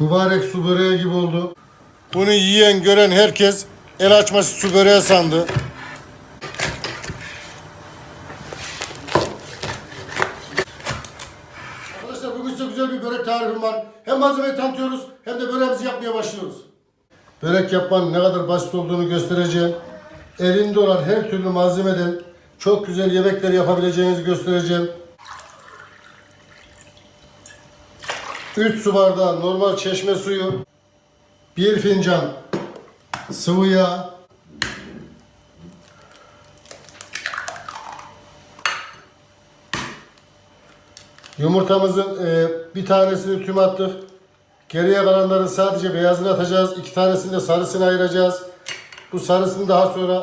Mübarek su böreği gibi oldu. Bunu yiyen gören herkes el açması su böreği sandı. Arkadaşlar bugün size güzel bir börek tarifim var. Hem malzemeyi tanıtıyoruz hem de böreğimizi yapmaya başlıyoruz. Börek yapmanın ne kadar basit olduğunu göstereceğim. Elinde olan her türlü malzemeden çok güzel yemekler yapabileceğinizi göstereceğim. 3 su bardağı normal çeşme suyu, 1 fincan sıvı yağ, Yumurtamızın e, bir tanesini tüm attık. Geriye kalanların sadece beyazını atacağız. İki tanesini de sarısını ayıracağız. Bu sarısını daha sonra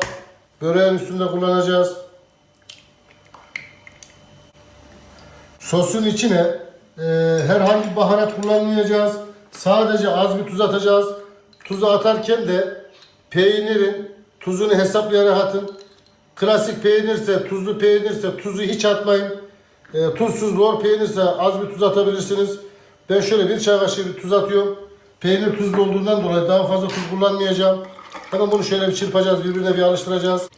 böreğin üstünde kullanacağız. Sosun içine e, herhangi baharat kullanmayacağız. Sadece az bir tuz atacağız. Tuzu atarken de peynirin tuzunu hesaplayarak atın. Klasik peynirse, tuzlu peynirse tuzu hiç atmayın. E, tuzsuz lor peynirse az bir tuz atabilirsiniz. Ben şöyle bir çay kaşığı bir tuz atıyorum. Peynir tuzlu olduğundan dolayı daha fazla tuz kullanmayacağım. Hemen bunu şöyle bir çırpacağız, birbirine bir alıştıracağız.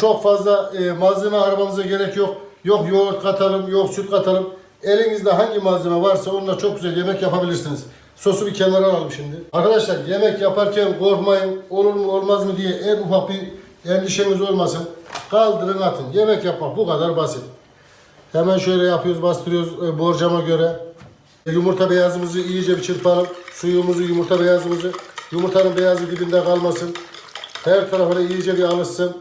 Çok fazla e, malzeme aramamıza gerek yok. Yok yoğurt katalım, yok süt katalım. Elinizde hangi malzeme varsa onunla çok güzel yemek yapabilirsiniz. Sosu bir kenara alalım şimdi. Arkadaşlar yemek yaparken korkmayın. Olur mu olmaz mı diye en ufak bir endişeniz olmasın. Kaldırın atın. Yemek yapmak bu kadar basit. Hemen şöyle yapıyoruz, bastırıyoruz e, borcama göre. Yumurta beyazımızı iyice bir çırpalım. Suyumuzu, yumurta beyazımızı. Yumurtanın beyazı dibinde kalmasın. Her tarafına iyice bir alışsın.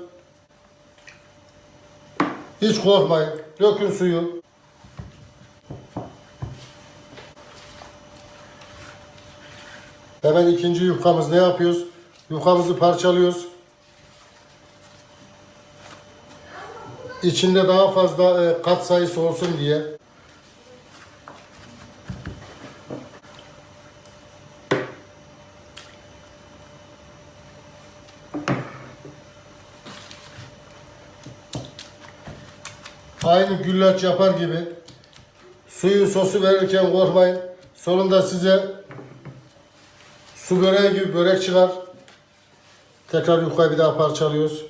Hiç korkmayın. Dökün suyu. Hemen ikinci yufkamız ne yapıyoruz? Yufkamızı parçalıyoruz. İçinde daha fazla e, kat sayısı olsun diye. Aynı güllaç yapar gibi suyu sosu verirken korkmayın. Sonunda size su böreği gibi börek çıkar. Tekrar yufkayı bir daha parçalıyoruz.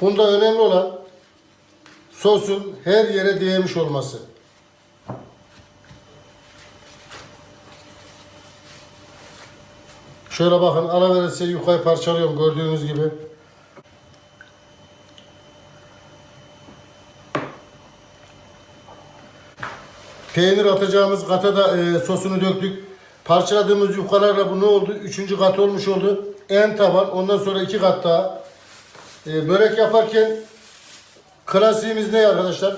Bunda önemli olan sosun her yere değmiş olması. Şöyle bakın ara verirse yufkayı parçalıyorum gördüğünüz gibi. Peynir atacağımız kata da e, sosunu döktük. Parçaladığımız yufkalarla bu ne oldu? Üçüncü kat olmuş oldu. En taban ondan sonra iki kat daha. E, börek yaparken klasiğimiz ne arkadaşlar?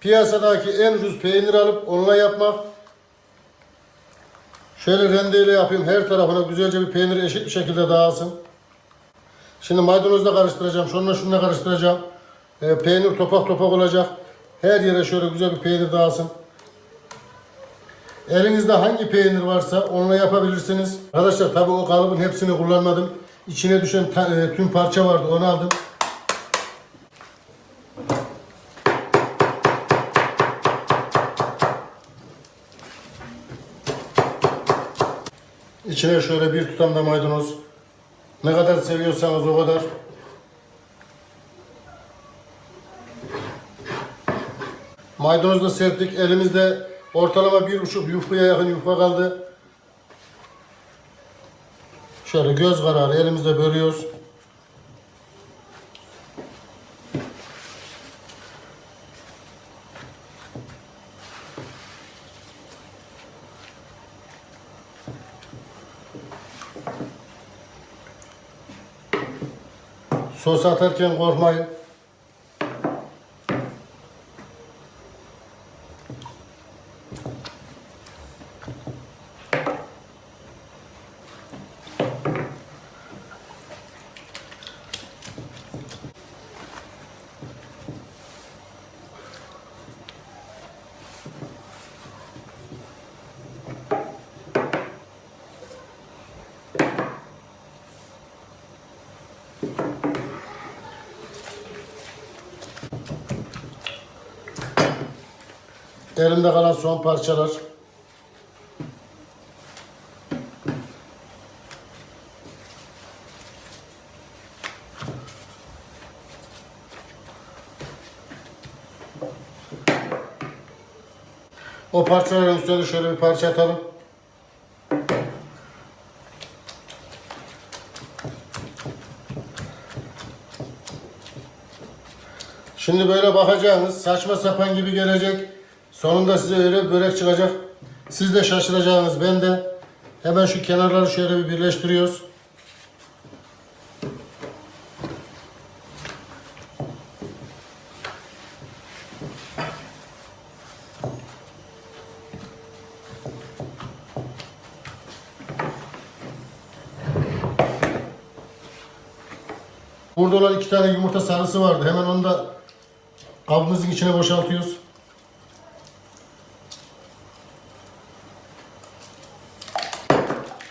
Piyasadaki en ucuz peynir alıp onunla yapmak. Şöyle rendeyle yapayım. Her tarafına güzelce bir peynir eşit bir şekilde dağılsın. Şimdi maydanozla karıştıracağım. Şununla şununla karıştıracağım. E, peynir topak topak olacak. Her yere şöyle güzel bir peynir dağılsın. Elinizde hangi peynir varsa onunla yapabilirsiniz. Arkadaşlar tabi o kalıbın hepsini kullanmadım. İçine düşen e, tüm parça vardı onu aldım. İçine şöyle bir tutam da maydanoz. Ne kadar seviyorsanız o kadar. Maydanoz da serptik. Elimizde ortalama bir buçuk yufkaya yakın yufka kaldı. Şöyle göz kararı elimizde bölüyoruz. Sos atarken korkmayın. Elimde kalan son parçalar. O parçaların üstüne şöyle bir parça atalım. Şimdi böyle bakacağınız saçma sapan gibi gelecek. Sonunda size öyle börek çıkacak. Siz de şaşıracaksınız. Ben de hemen şu kenarları şöyle bir birleştiriyoruz. Burada olan iki tane yumurta sarısı vardı. Hemen onu da kabımızın içine boşaltıyoruz.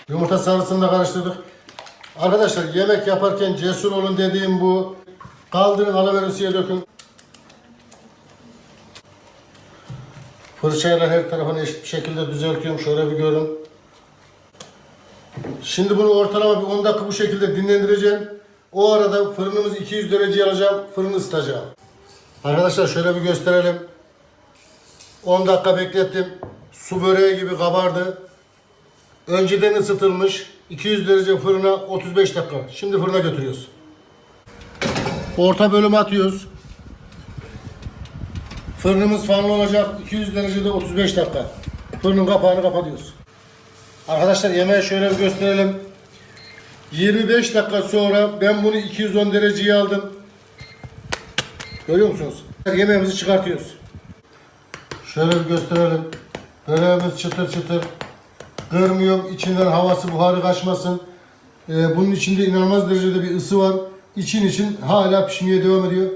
Yumurta sarısını da karıştırdık. Arkadaşlar yemek yaparken cesur olun dediğim bu. Kaldırın alıverin suya dökün. Fırçayla her tarafını eşit bir şekilde düzeltiyorum. Şöyle bir görün. Şimdi bunu ortalama bir 10 dakika bu şekilde dinlendireceğim. O arada fırınımızı 200 dereceye alacağım. Fırını ısıtacağım. Arkadaşlar şöyle bir gösterelim. 10 dakika beklettim. Su böreği gibi kabardı. Önceden ısıtılmış 200 derece fırına 35 dakika. Şimdi fırına götürüyoruz. Orta bölüme atıyoruz. Fırınımız fanlı olacak. 200 derecede 35 dakika. Fırının kapağını kapatıyoruz. Arkadaşlar yemeği şöyle bir gösterelim. 25 dakika sonra ben bunu 210 dereceye aldım. Görüyor musunuz? Yemeğimizi çıkartıyoruz. Şöyle bir gösterelim. Böreğimiz çıtır çıtır. Kırmıyorum. İçinden havası buharı kaçmasın. Ee, bunun içinde inanılmaz derecede bir ısı var. İçin için hala pişmeye devam ediyor.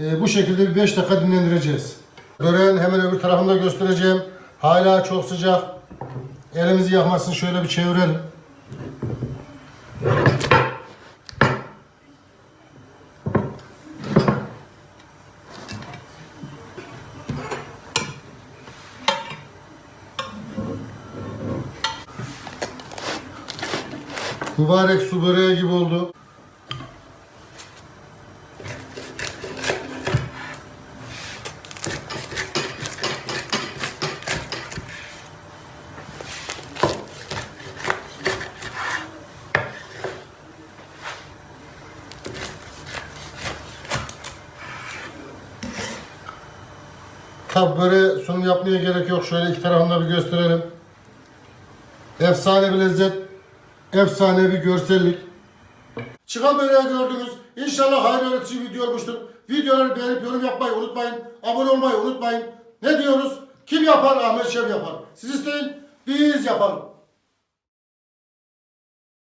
Ee, bu şekilde bir 5 dakika dinlendireceğiz. Böreğin hemen öbür tarafını da göstereceğim. Hala çok sıcak. Elimizi yakmasın şöyle bir çevirelim. Mübarek su böreği gibi oldu. Tabi böyle sunum yapmaya gerek yok. Şöyle iki tarafını da bir gösterelim. Efsane bir lezzet. Efsane bir görsellik. Çıkan böreği gördünüz. İnşallah hayırlı öğretici video olmuştur. Videoları beğenip yorum yapmayı unutmayın. Abone olmayı unutmayın. Ne diyoruz? Kim yapar? Ahmet Şev yapar. Siz isteyin, biz yapalım.